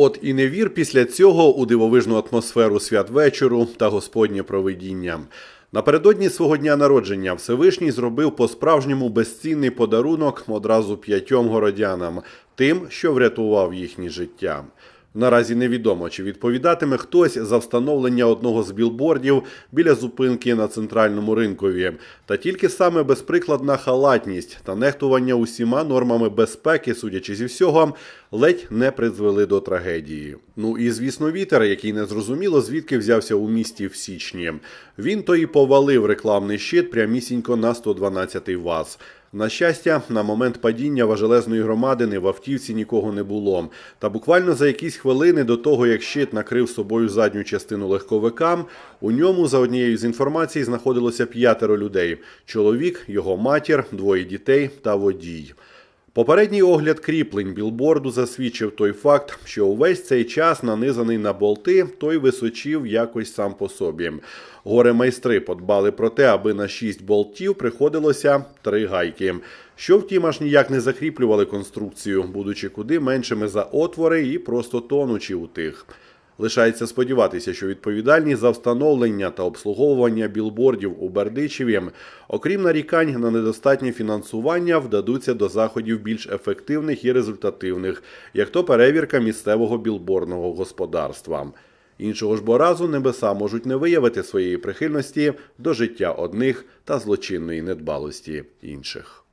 От і не вір після цього у дивовижну атмосферу святвечору та Господнє провидіння. Напередодні свого дня народження Всевишній зробив по-справжньому безцінний подарунок одразу п'ятьом городянам, тим, що врятував їхнє життя. Наразі невідомо, чи відповідатиме хтось за встановлення одного з білбордів біля зупинки на центральному ринкові, та тільки саме безприкладна халатність та нехтування усіма нормами безпеки, судячи зі всього, ледь не призвели до трагедії. Ну і звісно, вітер, який не зрозуміло звідки взявся у місті в січні. Він то і повалив рекламний щит прямісінько на 112 ВАЗ. На щастя, на момент падіння важелезної громадини в автівці нікого не було. Та буквально за якісь хвилини до того, як щит накрив собою задню частину легковика, у ньому, за однією з інформацій, знаходилося п'ятеро людей: чоловік, його матір, двоє дітей та водій. Попередній огляд кріплень білборду засвідчив той факт, що увесь цей час нанизаний на болти, той височив якось сам по собі. Горе майстри подбали про те, аби на шість болтів приходилося три гайки. Що втім аж ніяк не закріплювали конструкцію, будучи куди меншими за отвори і просто тонучи у тих. Лишається сподіватися, що відповідальні за встановлення та обслуговування білбордів у Бердичеві, окрім нарікань на недостатнє фінансування, вдадуться до заходів більш ефективних і результативних, як то перевірка місцевого білборного господарства. Іншого ж бо разу небеса можуть не виявити своєї прихильності до життя одних та злочинної недбалості інших.